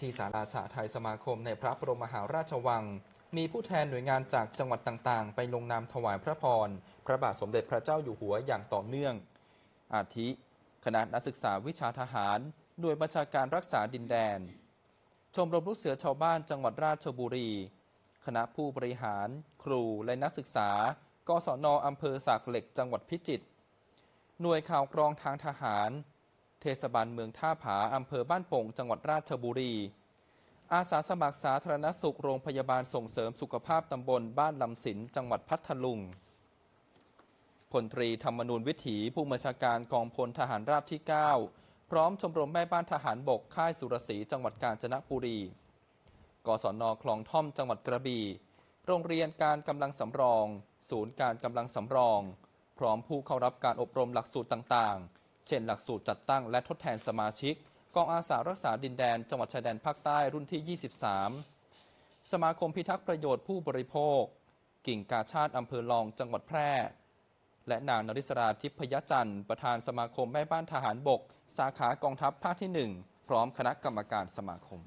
ที่ศาลาสหไทยสมาคมในพระบรมมหาราชวัง มีผู้แทนหน่วยงานจากจังหวัดต่างๆ ไปลงนามถวายพระพร พระบาทสมเด็จพระเจ้าอยู่หัวอย่างต่อเนื่อง อาทิคณะนักศึกษาวิชาทหารหน่วยบัญชาการรักษาดินแดน ชมรมลูกเสือชาวบ้านจังหวัดราชบุรี คณะผู้บริหาร ครูและนักศึกษากศนอำเภอสากเหล็กจังหวัดพิจิตรหน่วยข่าวกรองทางทหาร ทศบาลเมืองท่าผาอำเภอบ้านโป่งจังหวัดราชบุรี อาสาสมัครสาธารณสุขโรงพยาบาลส่งเสริมสุขภาพตำบลบ้านลำสินจังหวัดพัทลุงพลตรีธรรมนูญวิถีผู้บัญชาการกองพลทหารราบที่ 9 พร้อมชมรมแม่บ้านทหารบกค่ายสุรศรีจังหวัดกาญจนบุรี กศนคลองท่อมจังหวัดกระบี่ โรงเรียนการกำลังสำรอง ศูนย์การกำลังสำรอง พร้อมผู้เข้ารับการอบรมหลักสูตรต่างๆ เช่นหลักสูตรจัดตั้งและทดแทนสมาชิก กองอาสารักษาดินแดน จังหวัดชายแดนภาคใต้รุ่นที่ 23 สมาคมพิทักษ์ประโยชน์ผู้บริโภค กิ่งกาชาติอำเภอลองจังหวัดแพร่ และนางนริศราทิพยจันทร์ ประธานสมาคมแม่บ้านทหารบก สาขากองทัพภาคที่ 1 พร้อมคณะกรรมการสมาคม